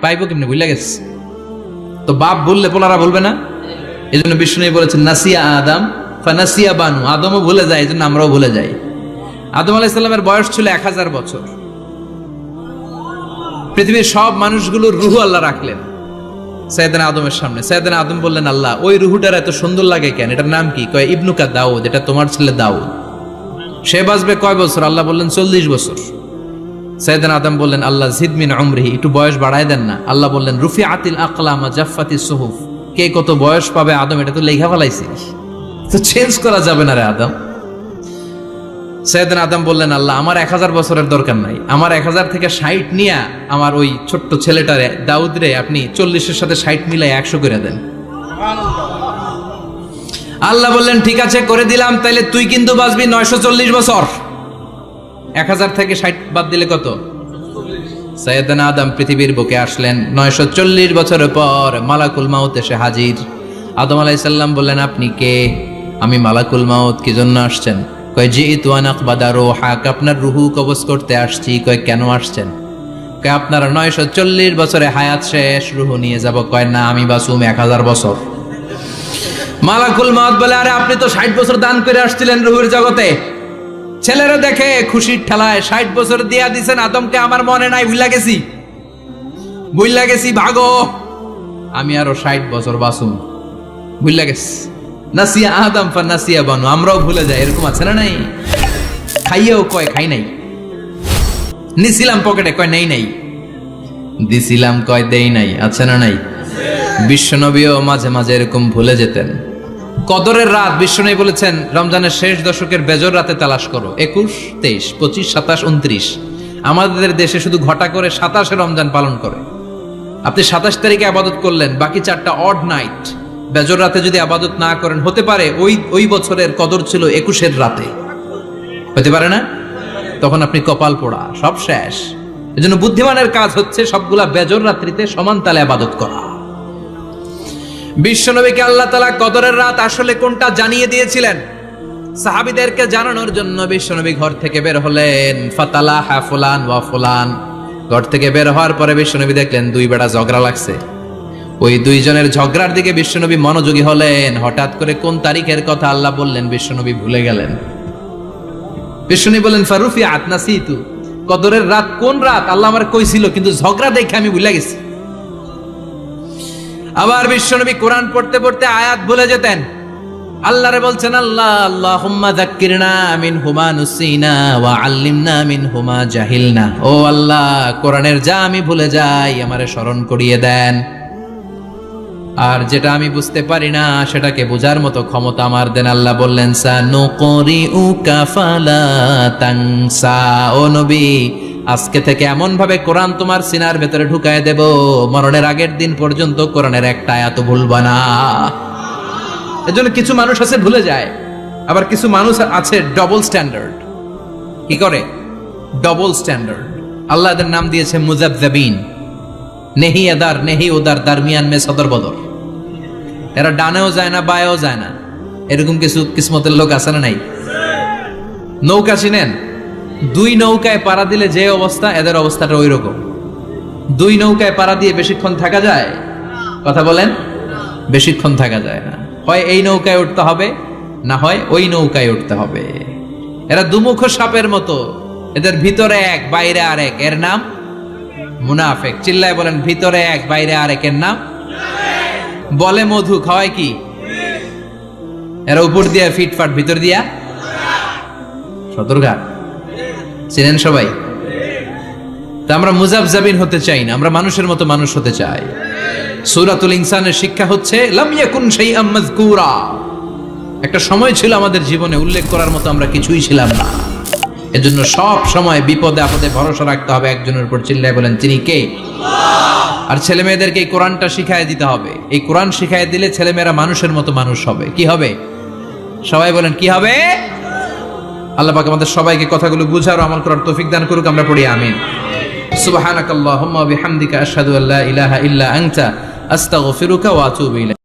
পাইবো কেমনি? ভুলে গেছে? তো বাপ বললে পোলারা বলবে না? এই জন্য বিষ্ণু বলেছেন, নাসিয়া আদম, ফানাসিয়া বানু। আদমও ভুলে যায় এই জন্য আমরাও ভুলে যাই। আদম আলাইসাল্লামের বয়স ছিল এক হাজার বছর। পৃথিবীর সব মানুষগুলোর রুহু আল্লাহ রাখলেন। সৈয়দান আদমের সামনে। সৈয়দান আদম বললেন, আল্লাহ, ওই রুহুটার এত সুন্দর লাগে কেন? এটার নাম কি? কয়, ইবনুকা দাউদ, এটা তোমার ছেলে দাউদ। সে বাঁচবে কয় বছর? আল্লাহ বললেন, চল্লিশ বছর। সৈয়দান আদম বললেন, আল্লাহ জিদমিন আমরিহি একটু বয়স বাড়ায় দেন না। আল্লাহ বললেন রুফি আতিল আকলামা জাফাতি সুহুফ। কে কত বয়স পাবে আদম, এটা তো লেখা ফেলাইছিস তো চেঞ্জ করা যাবে না রে আদম। সৈয়দিন আদম বললেন, আল্লাহ, আমার এক হাজার বছরের দরকার নাই। আমার এক হাজার থেকে ষাট নিয়ে আমার ওই ছোট্ট ছেলেটারে দাউদ রে আপনি চল্লিশের সাথে ষাট মিলাই একশো করে দেন। আল্লাহ বললেন, ঠিক আছে, করে দিলাম, তাইলে তুই কিন্তু বাঁচবি নয়শো চল্লিশ বছর। এক হাজার থেকে ষাট বাদ দিলে কত? সৈয়দান আদম পৃথিবীর বুকে আসলেন নয়শো চল্লিশ বছরের পর মালাকুল মাউত এসে হাজির। আদম আলাইসাল্লাম বললেন, আপনি কে? আমি মালাকুল মাউত কি জন্য আসছেন? কয় জি তুয়ান আকবাদা রোহাক আপনার রুহু কবজ করতে আসছি। কয়, কেন আসছেন? কয়, আপনার নয়শো চল্লিশ বছরে হায়াত শেষ, রুহু নিয়ে যাব। কয়, না, আমি বাসুম এক হাজার বছর। মালাকুল মাউত বলে, আরে, আপনি তো ষাট বছর দান করে আসছিলেন রুহুর জগতে। ছেলেরা দেখে খুশির ঠেলায় ষাট বছর দিয়া দিছেন আদমকে আমার মনে নাই ভুলা গেছি। ভুলা গেছি, ভাগো। আমি আরও ষাট বছর বাসুম ভুলা গেছি। নাসিয়া আদম ফা নাসিয়া বানু, আমরাও ভুলে যাই, এরকম আছে না নাই? খাইয়েও কয়, খাই নাই। নিছিলাম পকেটে কয়, নেই নাই। দিছিলাম কয়, দেই নাই, আছে না নাই? বিশ্বনবীও মাঝে মাঝে এরকম ভুলে যেতেন। কদরের রাত বিশ্বনবী বলেছেন, রমজানের শেষ দশকের বেজর রাতে তালাশ করো। একুশ, তেইশ, পঁচিশ, সাতাশ, উনত্রিশ। আমাদের দেশে শুধু ঘটা করে সাতাশে রমজান পালন করে। আপনি সাতাশ তারিখে আবাদত করলেন, বাকি চারটা অড নাইট বেজর রাতে যদি আবাদত না করেন, হতে পারে ওই ওই বছরের কদর ছিল একুশের রাতে। হতে পারে না? তখন আপনি কপাল পোড়া, সব শেষ। এজন্য বুদ্ধিমানের কাজ হচ্ছে সবগুলা বেজর রাত্রিতে সমান তালে আবাদত করা। বিশ্বনবীকে আল্লাহ তালা কদরের রাত আসলে কোনটা জানিয়ে দিয়েছিলেন? সাহাবিদেরকে জানানোর জন্য বিশ্বনবী ঘর থেকে বের হলেন। ফাতালা হা ফুলান ওয়া ফুলান। ঘর থেকে বের হওয়ার পরে বিশ্বনবী দেখলেন দুই বেড়া ঝগড়া লাগছে। ওই দুইজনের ঝগড়ার দিকে বিশ্বনবী মনোযোগী হলেন। হঠাৎ করে কোন তারিখের কথা আল্লাহ বললেন বিশ্বনবী ভুলে গেলেন। বিশ্বনবী বললেন ফারুফি আতনাসি তু কদরের রাত কোন রাত? আল্লাহ আমার কইছিল, কিন্তু ঝগড়া দেখে আমি ভুলে গেছি। আবার বিশ্বনবী কোরআন পড়তে পড়তে আয়াত ভুলে যেতেন। আল্লাহরে বলছেন, আল্লাহ, আল্লাহুম্মা যাক্কিরনা মিন হুমা নুসিনা ওয়া আল্লিমনা মিন হুমা জাহিলনা। ও আল্লাহ, কোরআনের যা আমি ভুলে যাই, আমারে স্মরণ করিয়ে দেন। আর যেটা আমি বুঝতে পারি না, সেটাকে বোঝার মতো ক্ষমতা আমার দেন আল্লাহ বললেন সা নুকরি উকাফালা তাংসা। ও নবী আজকে থেকে এমন ভাবে কোরআন তোমার সিনার ভেতরে ঢুকায় দেব, মরণের আগের দিন পর্যন্ত কোরআনের একটা এত ভুলবা না। এজন্য কিছু মানুষ আছে, ভুলে যায়। আবার কিছু মানুষ আছে ডবল স্ট্যান্ডার্ড কি করে? ডবল স্ট্যান্ডার্ড আল্লাহ এদের নাম দিয়েছে মুজাবজাবিন। নেহি এদার, নেহি ওদার, দারমিয়ান মে সদর বদর। এরা ডানেও যায় না, বায়েও যায় না। এরকম কিছু কিসমতের লোক আছে না নাই? নৌকা চিনেন? দুই নৌকায় পাড়া দিলে যে অবস্থা, এদের অবস্থাটা ওই রকম দুই নৌকায় পাড়া দিয়ে বেশিক্ষণ থাকা যায়? কথা বলেন। বেশিক্ষণ থাকা যায় না। হয় এই নৌকায় উঠতে হবে, না হয় ওই নৌকায় উঠতে হবে। এরা দুমুখ সাপের মতো। এদের ভিতরে এক, বাইরে আর এক এর নাম? মুনাফেক। চিল্লায় বলেন, ভিতরে এক, বাইরে আর একের নাম? বলে মধু, খাওয়ায় কি? এরা উপর দিয়া, ফিটফাট, ভিতর দিয়া? সতর্ঘাট চিনেন সবাই? তা আমরা মুজাবজাবিন হতে চাই না, আমরা মানুষের মতো মানুষ হতে চাই। সুরাতুল ইনসানের শিক্ষা হচ্ছে মাযকুরা। একটা সময় ছিল আমাদের জীবনে, উল্লেখ করার মতো আমরা কিছুই ছিলাম না। এজন্য সব সময় বিপদে আপদে ভরসা রাখতে হবে, একজনের উপর চিল্লায় বলেন, তিনি কে? আর ছেলে মেয়েদেরকে এই কোরআনটা শিখায় দিতে হবে। এই কোরআন শিখায় দিলে ছেলেমেয়েরা মানুষের মতো মানুষ হবে। কি হবে? সবাই বলেন, কি হবে? আল্লাহ পাক আমাদের সবাইকে কথাগুলো বুঝার আমল করার তৌফিক দান করুক, আমরা পড়ি আমিন। সুবহানাকাল্লাহুম্মা বিহামদিকা আশহাদু আল্লা ইলাহা ইল্লা আনতা, আস্তাগফিরুকা ওয়া আতুবু ইলাইক।